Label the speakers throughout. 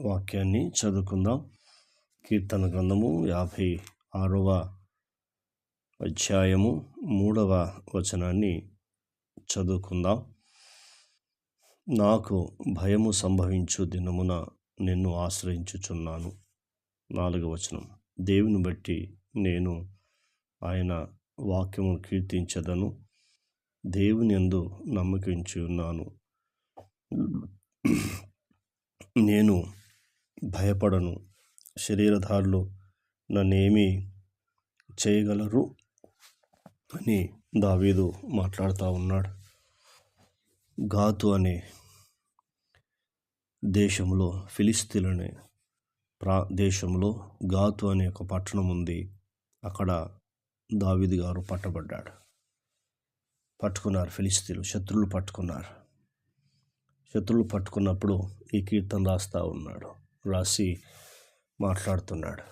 Speaker 1: వాక్యాన్ని చదువుకుందాం. కీర్తన గ్రంథము యాభై ఆరవ అధ్యాయము మూడవ వచనాన్ని చదువుకుందాం. నాకు భయము సంభవించు దినమున నిన్ను ఆశ్రయించుచున్నాను. నాలుగవ వచనం. దేవుని బట్టి నేను ఆయన వాక్యము కీర్తించదను. దేవుని ఎందు నమ్మకించి ఉన్నాను. నేను భయపడను. శరీరధారులు నన్నేమి చేయగలరు? అని దావీదు మాట్లాడుతూ ఉన్నాడు. గాతు అనే దేశంలో ఫిలిస్తీన్లనే ప్రా దేశంలో గాతు అనే ఒక పట్టణం ఉంది. అక్కడ దావీదు గారు పట్టబడ్డాడు. పట్టుకున్నారు ఫిలిస్తీన్లు. శత్రువులు పట్టుకున్నారు. శత్రువులు పట్టుకున్నప్పుడు ఈ కీర్తన రాస్తూ ఉన్నాడు. రాసి మాట్లాడుతున్నాడు.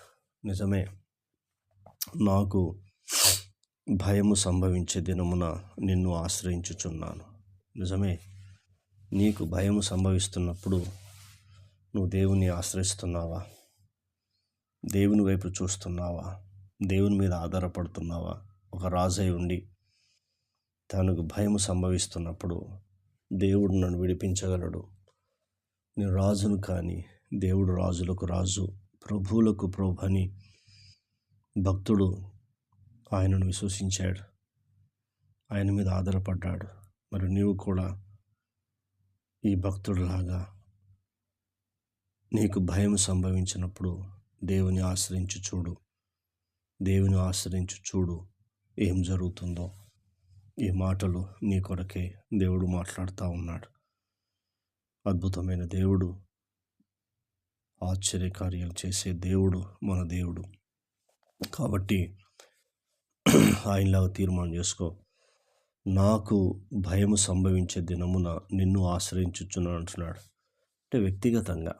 Speaker 1: నిజమే నాకు భయము సంభవించే దినమున నిన్ను ఆశ్రయించుచున్నాను. నిజమే నీకు భయము సంభవిస్తున్నప్పుడు నువ్వు దేవుని ఆశ్రయిస్తున్నావా? దేవుని వైపు చూస్తున్నావా? దేవుని మీద ఆధారపడుతున్నావా? ఒక రాజై ఉండి తనకు భయము సంభవిస్తున్నప్పుడు దేవుడు నన్ను విడిపించగలడు. నేను రాజును కానీ దేవుడు రాజులకు రాజు ప్రభువులకు ప్రభు అని భక్తుడు ఆయనను విశ్వసించాడు. ఆయన మీద ఆధారపడ్డాడు. మరి నీవు కూడా ఈ భక్తుడిలాగా నీకు భయం సంభవించినప్పుడు దేవుని ఆశ్రయించు చూడు. దేవుని ఆశ్రయించు చూడు ఏం జరుగుతుందో. ఈ మాటలు నీ కొరకే దేవుడు మాట్లాడుతూ ఉన్నాడు. అద్భుతమైన దేవుడు ఆశ్చర్యకార్యాలు చేసే దేవుడు మన దేవుడు. కాబట్టి ఆయనలాగా తీర్మానం చేసుకో. నాకు భయము సంభవించే దినమున నిన్ను ఆశ్రయించుచున్నాను అంటున్నాడు. అంటే వ్యక్తిగతంగా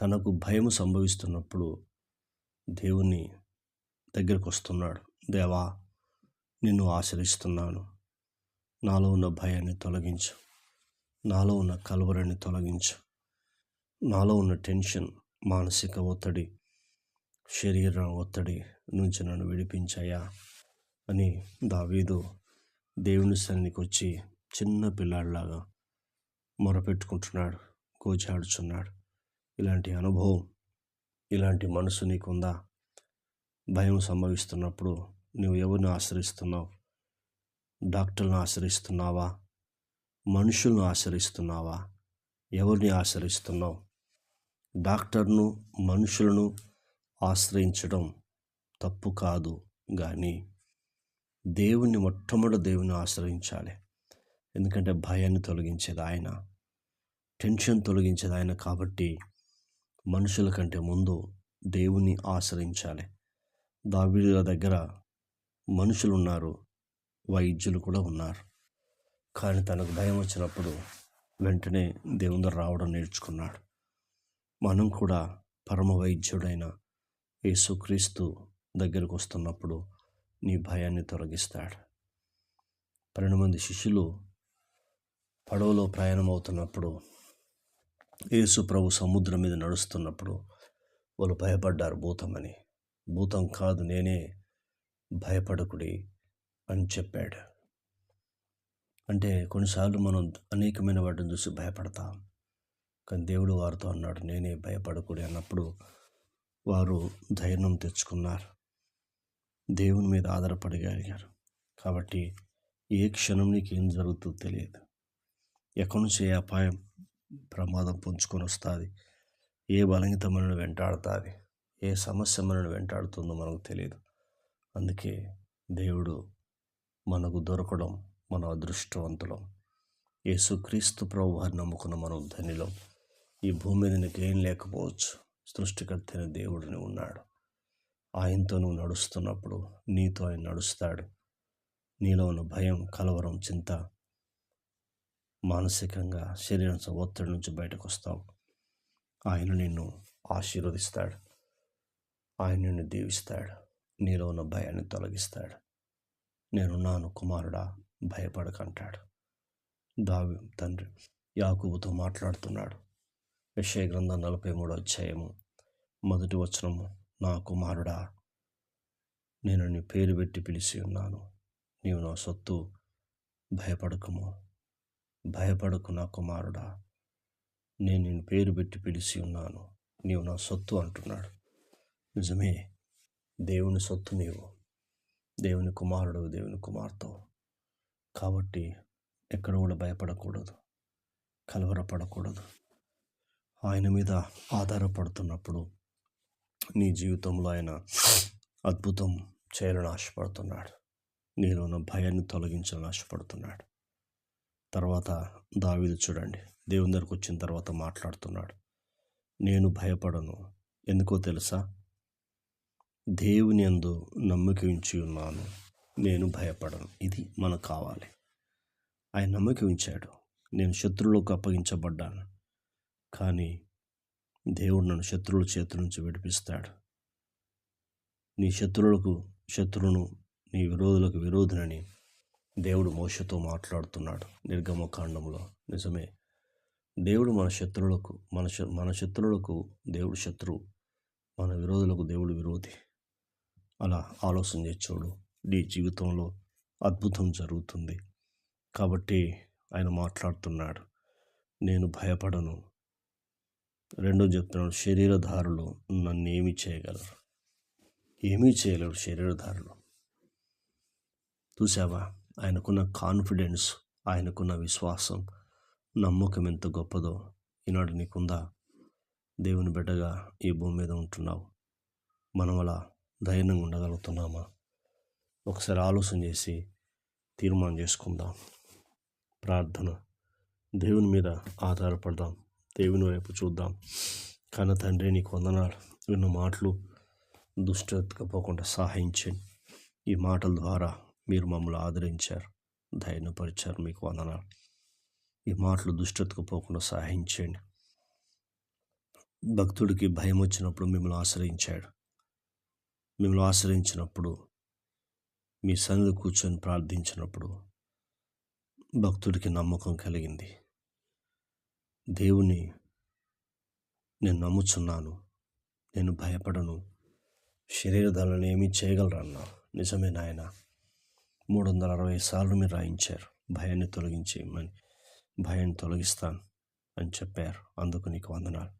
Speaker 1: తనకు భయము సంభవిస్తున్నప్పుడు దేవుని దగ్గరకు వస్తున్నాడు. దేవా నిన్ను ఆశ్రయిస్తున్నాను. నాలో ఉన్న భయాన్ని తొలగించు. నాలో ఉన్న కలవరాన్ని తొలగించు. నాలో ఉన్న టెన్షన్ మానసిక ఒత్తిడి శరీర ఒత్తిడి నుంచి నన్ను విడిపించాయా అని దావీదు దేవుని సన్నిధికి వచ్చి చిన్న పిల్లాడిలాగా మొరపెట్టుకుంటున్నాడు కోచాడుచున్నాడు ఇలాంటి అనుభవం ఇలాంటి మనసు నీకుందా? భయం సంభవిస్తున్నప్పుడు నువ్వు ఎవరిని ఆశ్రయిస్తున్నావు? డాక్టర్లను ఆశ్రయిస్తున్నావా? మనుషులను ఆశ్రయిస్తున్నావా? ఎవరిని ఆశ్రయిస్తున్నావు? డాక్టర్ను మనుషులను ఆశ్రయించడం తప్పు కాదు కానీ దేవుణ్ణి మొట్టమొదటి దేవుని ఆశ్రయించాలి. ఎందుకంటే భయాన్ని తొలగించేది ఆయన. టెన్షన్ తొలగించేది ఆయన కాబట్టి మనుషుల కంటే ముందు దేవుని ఆశ్రయించాలి. దావీదుల దగ్గర మనుషులు ఉన్నారు వైద్యులు కూడా ఉన్నారు. కానీ తనకు భయం వచ్చినప్పుడు వెంటనే దేవుని రావడం నేర్చుకున్నాడు. మనం కూడా పరమ వైద్యుడైన యేసుక్రీస్తు దగ్గరకు వస్తున్నప్పుడు నీ భయాన్ని తొలగిస్తాడు. పన్నెండు మంది శిష్యులు పడవలో ప్రయాణం అవుతున్నప్పుడు యేసు ప్రభు సముద్రం మీద నడుస్తున్నప్పుడు వాళ్ళు భయపడ్డారు భూతమని. భూతం కాదు నేనే భయపడకుడి అని చెప్పాడు. అంటే కొన్నిసార్లు మనం అనేకమైన వాటిని చూసి భయపడతాం. కానీ దేవుడు వారితో అన్నాడు నేనే భయపడకుడి అన్నప్పుడు వారు ధైర్యం తెచ్చుకున్నారు. దేవుని మీద ఆధారపడగలిగారు కాబట్టి ఏ క్షణం నీకు ఏం జరుగుతుందో తెలియదు. ఎక్కడి నుంచి ఏ అపాయం ప్రమాదం పుంజుకొని వస్తుంది? ఏ బలహీనత మనల్ని వెంటాడుతుంది? ఏ సమస్య మనల్ని వెంటాడుతుందో మనకు తెలియదు. అందుకే దేవుడు మనకు దొరకడం మన అదృష్టవంతులం. యేసుక్రీస్తు ప్రభు వారిని నమ్ముకున్న మనం ధనిలం. ఈ భూమి మీద నీకు ఏం లేకపోవచ్చు సృష్టికర్త అయిన దేవుడిని ఉన్నాడు. ఆయనతో నువ్వు నడుస్తున్నప్పుడు నీతో ఆయన నడుస్తాడు. నీలో ఉన్న భయం కలవరం చింత మానసికంగా శరీరం ఒత్తిడి నుంచి బయటకు వస్తావు. ఆయన నిన్ను ఆశీర్వదిస్తాడు. ఆయన నిన్ను దీవిస్తాడు. నీలో ఉన్న భయాన్ని తొలగిస్తాడు. నేనున్నాను కుమారుడా భయపడకంటాడు. దావి తండ్రి యాకుబుతో మాట్లాడుతున్నాడు. విషయ గ్రంథం నలభై మూడో అధ్యాయము. మొదటి వచనము నా కుమారుడా నేను నీ పేరు పెట్టి పిలిచి ఉన్నాను. నీవు నా సొత్తు భయపడకుము. భయపడకు నా కుమారుడా నేను నేను పేరు పెట్టి పిలిచి ఉన్నాను. నీవు నా సొత్తు అంటున్నాడు. నిజమే దేవుని సొత్తు నీవు. దేవుని కుమారుడు దేవుని కుమార్తె కాబట్టి ఎక్కడ కూడా భయపడకూడదు కలవరపడకూడదు. ఆయన మీద ఆధారపడుతున్నప్పుడు నీ జీవితంలో ఆయన అద్భుతం చేయాలని ఆశపడుతున్నాడు. నీలో ఉన్న భయాన్ని తొలగించాలని ఆశపడుతున్నాడు. తర్వాత దావీదు చూడండి దేవుని దగ్గరకు వచ్చిన తర్వాత మాట్లాడుతున్నాడు. నేను భయపడను. ఎందుకో తెలుసా? దేవుని అందు నమ్మక ఉంచి ఉన్నాను. నేను భయపడను. ఇది మనకు కావాలి. ఆయన నమ్మక ఉంచాడు. నేను శత్రువులకు అప్పగించబడ్డాను. కానీ దేవుడు నన్ను శత్రువుల చేతి నుంచి విడిపిస్తాడు. నీ శత్రువులకు శత్రువును నీ విరోధులకు విరోధునని దేవుడు మోసతో మాట్లాడుతున్నాడు నిర్గమకాండంలో. నిజమే. దేవుడు మన శత్రువులకు మన మన శత్రువులకు దేవుడు శత్రువు మన విరోధులకు దేవుడు విరోధి. అలా ఆలోచన చేర్చోడు నీ జీవితంలో అద్భుతం జరుగుతుంది. కాబట్టి ఆయన మాట్లాడుతున్నాడు. నేను భయపడను. రెండో చెప్తున్నాడు శరీరధారులు నన్ను ఏమి చేయగలరు. ఏమీ చేయలేరు శరీరధారులు. చూసావా ఆయనకున్న కాన్ఫిడెన్స్ ఆయనకున్న విశ్వాసం నమ్మకం ఎంత గొప్పదో. ఈనాడు నీకుందా? దేవుని బిడ్డగా ఈ భూమి మీద ఉంటున్నావు. మనం అలా ధైర్యంగా ఉండగలుగుతున్నామా? ఒకసారి ఆలోచన చేసి తీర్మానం చేసుకుందాం. ప్రార్థన. దేవుని మీద ఆధారపడదాం. దేవుని వైపు చూద్దాం. కన్న తండ్రి నీకు వందనాలు. విన్న మాటలు దుష్టపోకుండా సహాయించండి ఈ మాటల ద్వారా మీరు మమ్మల్ని ఆదరించారు. ధైర్యపరిచారు మీకు వందనాలు. ఈ మాటలు దుష్టతకు పోకుండా సహాయించండి భక్తుడికి భయం వచ్చినప్పుడు మిమ్మల్ని ఆశ్రయించాడు. మిమ్మల్ని ఆశ్రయించినప్పుడు మీ సన్నిధి కూర్చొని ప్రార్థించినప్పుడు భక్తుడికి నమ్మకం కలిగింది. దేవుని నేను నమ్ముచున్నాను. నేను భయపడను. శరీరధాలను ఏమీ చేయగలరన్నా నిజమే నాయన. మూడు వందల అరవై సార్లు మీరు రాయించారు. భయాన్ని తొలగించేయమని భయాన్ని తొలగిస్తాను అని చెప్పారు. అందుకు నీకు వందనాలు.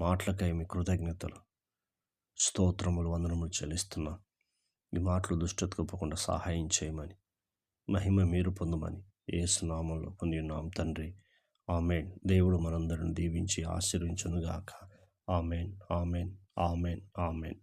Speaker 1: మాటలకై మీ కృతజ్ఞతలు. స్తోత్రములు వందనములు చెల్లిస్తున్నా. ఈ మాటలు దుష్టతకుపోకుండా సహాయం చేయమని మహిమ మీరు పొందమని ఏసునామంలో పొంది ఉన్నాం తండ్రి. ఆమెన్. దేవుడు మనందరిని దీవించి ఆశీర్వించునుగాక. ఆమెన్. ఆమెన్. ఆమెన్. ఆమెన్.